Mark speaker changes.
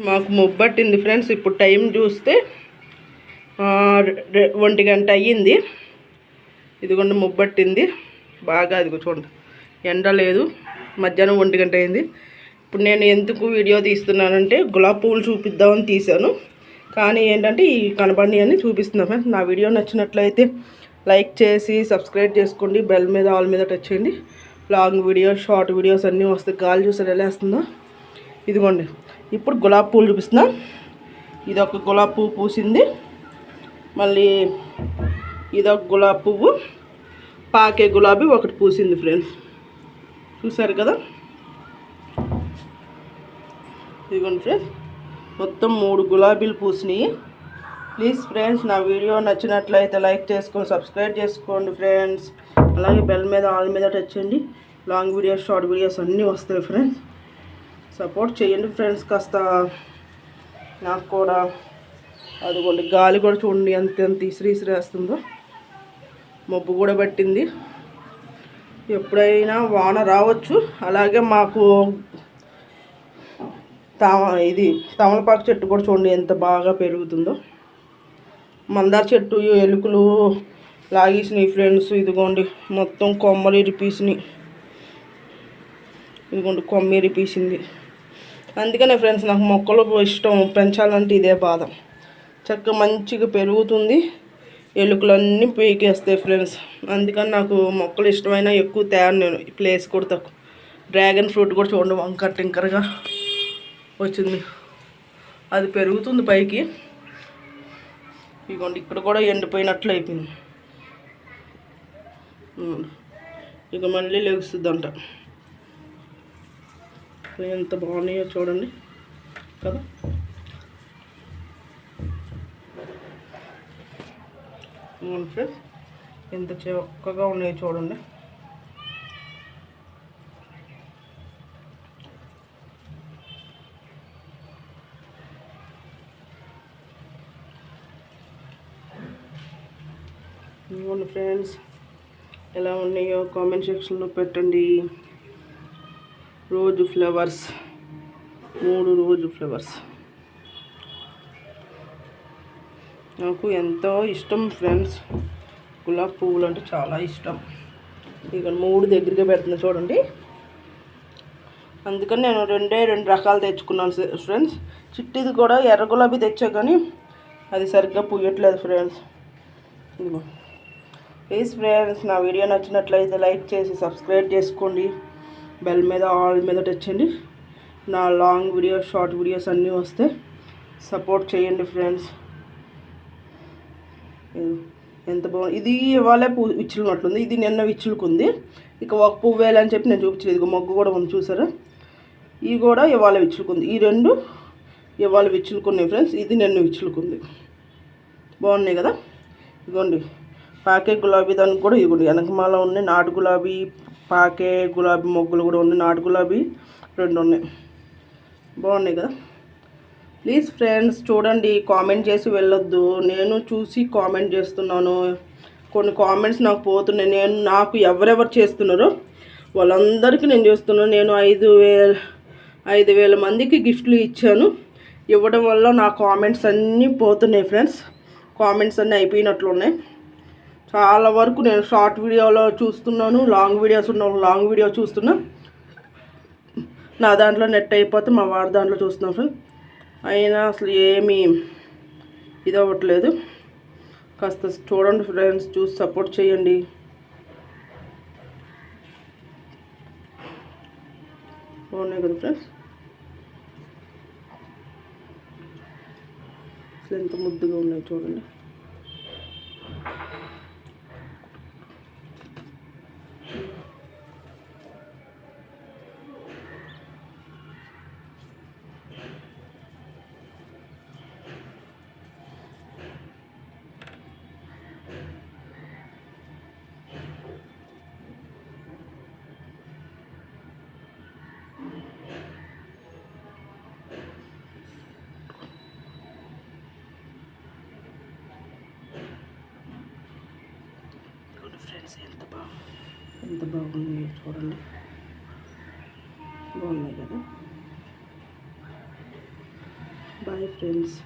Speaker 1: మాకు మొబ్బట్టింది ఫ్రెండ్స్. ఇప్పుడు టైం చూస్తే రె- ఒంటి గంట అయ్యింది. ఇదిగోండి మొబ్బట్టింది బాగా అది చూడండి. ఎండ లేదు. మధ్యాహ్నం ఒంటి గంట అయింది ఇప్పుడు నేను ఎందుకు వీడియో తీస్తున్నానంటే గులాబ్ పువ్వులు చూపిద్దామని తీశాను. కానీ ఏంటంటే ఈ కనబడి అని చూపిస్తున్నా ఫ్రెండ్స్. నా వీడియో నచ్చినట్లయితే లైక్ చేసి సబ్స్క్రైబ్ చేసుకోండి. బెల్ మీద ఆల్ మీద టచ్ చేయండి. లాంగ్ వీడియోస్ షార్ట్ వీడియోస్ అన్నీ వస్తాయి గాలి చూసారు ఎలా వేస్తుందో ఇదిగోండి. ఇప్పుడు గులాబీ పూలు చూపిస్తున్నా. ఇది ఒక గులాబీ పువ్వు పూసింది. మళ్ళీ ఇదొక గులాబీ పువ్వు. పాకే గులాబీ ఒకటి పూసింది ఫ్రెండ్స్. చూసారు కదా? ఇదిగోండి ఫ్రెండ్స్. మొత్తం మూడు గులాబీలు పూసినాయి. ప్లీజ్ ఫ్రెండ్స్ నా వీడియో నచ్చినట్లయితే లైక్ చేసుకొని సబ్స్క్రైబ్ చేసుకోండి ఫ్రెండ్స్. అలాగే బెల్ మీద ఆల్ మీద టచ్ చేయండి. లాంగ్ వీడియోస్ షార్ట్ వీడియోస్ అన్నీ వస్తాయి ఫ్రెండ్స్. సపోర్ట్ చేయండి ఫ్రెండ్స్ కాస్త. నాకు కూడా. అదిగోండి గాలి కూడా చూడండి ఎంత ఎంత ఇసిరి మబ్బు కూడా పట్టింది. ఎప్పుడైనా వాన రావచ్చు. అలాగే మాకు తామ ఇది తమలపాకు చెట్టు కూడా చూడండి ఎంత బాగా పెరుగుతుందో. మందార చెట్టు ఎలుకలు లాగేసినాయి ఫ్రెండ్స్. ఇదిగోండి మొత్తం కొమ్మలు ఇరిపీసినాయి. ఇదిగోండి కొమ్మ ఇరిపీసింది. అందుకనే ఫ్రెండ్స్ నాకు మొక్కలు ఇష్టం. పెంచాలంటే ఇదే బాధ. చక్కగా మంచిగా పెరుగుతుంది. ఎలుకలన్నీ పీకేస్తాయి ఫ్రెండ్స్ అందుకని నాకు మొక్కలు ఇష్టమైన ఎక్కువ తేను నేను ఈ ప్లేస్ కూడా తక్కువ. డ్రాగన్ ఫ్రూట్ కూడా చూడండి వంకర టింకరగా వచ్చింది. అది పెరుగుతుంది పైకి. ఇదిగోండి ఇక్కడ కూడా ఎండిపోయినట్లు అయిపోయింది. ఇక మళ్ళీ లెగుస్తుందంట. ఎంత బాగున్నాయో చూడండి. కదా? అవును ఫ్రెండ్స్ ఎంత చక్కగా ఉన్నాయో చూడండి. ఇవ్వండి ఫ్రెండ్స్ ఎలా ఉన్నాయో కామెంట్ సెక్షన్లో పెట్టండి. రోజు ఫ్లవర్స్ మూడు రోజు ఫ్లవర్స్. నాకు ఎంతో ఇష్టం ఫ్రెండ్స్. గులాబీ పువ్వులు అంటే చాలా ఇష్టం. ఇక మూడు దగ్గరగా పెడుతున్నా చూడండి. అందుకని నేను రెండే రెండు రకాలు తెచ్చుకున్నాను ఫ్రెండ్స్. చిట్టిది కూడా ఎర్ర గులాబీ తెచ్చా కానీ అది సరిగ్గా పూయట్లేదు ఫ్రెండ్స్. ప్లీజ్ ఫ్రెండ్స్ నా వీడియో నచ్చినట్లయితే లైక్ చేసి సబ్స్క్రైబ్ చేసుకోండి. బెల్ మీద ఆల్ మీద టచ్ చేయండి. నా లాంగ్ వీడియోస్ షార్ట్ వీడియోస్ అన్నీ వస్తే సపోర్ట్ చేయండి ఫ్రెండ్స్ ఎంత బాగుంది ఇది ఇవాళే పూ విచ్చులున్నట్లుంది. ఇది నిన్న విచ్చులుకుంది. ఇక ఒక పువ్వు వేయాలని చెప్పి నేను చూపించలేదు. ఇక మొగ్గు కూడా ఉంది చూసారా? ఇవి కూడా ఇవాళ విచ్చులుకుంది. ఈ రెండు ఇవాళ విచ్చులుకున్నాయి ఫ్రెండ్స్ ఇది నిన్న విచ్చులుకుంది. బాగున్నాయి కదా? ఇదిగోండి పాకెట్ గులాబీ దానికి కూడా ఇదిగోండి వెనకమాల ఉన్నాయి నాటు గులాబీ పాకే గులాబీ మొగ్గులు కూడా ఉన్నాయి. నాటు గులాబీ రెండు ఉన్నాయి. బాగున్నాయి కదా? ప్లీజ్ ఫ్రెండ్స్ చూడండి కామెంట్ చేసి వెళ్ళొద్దు. నేను చూసి కామెంట్ చేస్తున్నాను. కొన్ని కామెంట్స్ నాకు పోతున్నాయి. నేను నాకు ఎవరెవరు చేస్తున్నారో వాళ్ళందరికీ నేను చేస్తున్నాను. నేను ఐదు వేల ఐదు వేల మందికి గిఫ్ట్లు ఇచ్చాను. ఇవ్వడం వల్ల నా కామెంట్స్ అన్నీ పోతున్నాయి ఫ్రెండ్స్. కామెంట్స్ అన్నీ అయిపోయినట్లు ఉన్నాయి చాలా వరకు నేను షార్ట్ వీడియోలో చూస్తున్నాను లాంగ్ వీడియోస్ ఉన్న లాంగ్ వీడియో చూస్తున్నా. నా దాంట్లో నెట్ అయిపోతే మా వాడి దాంట్లో చూస్తున్నాం ఫ్రెండ్స్ అయినా అసలు ఏమీ ఇది అవ్వట్లేదు. కాస్త చూడండి ఫ్రెండ్స్ చూసి సపోర్ట్ చేయండి. బాగున్నాయి కదా ఫ్రెండ్స్? అసలు ఎంత ముద్దుగా ఉన్నాయి చూడండి. ఫ్రెండ్స్ ఎంత బాగు ఎంత బాగుంది చూడండి. బాగున్నాయి కదా? Bye friends.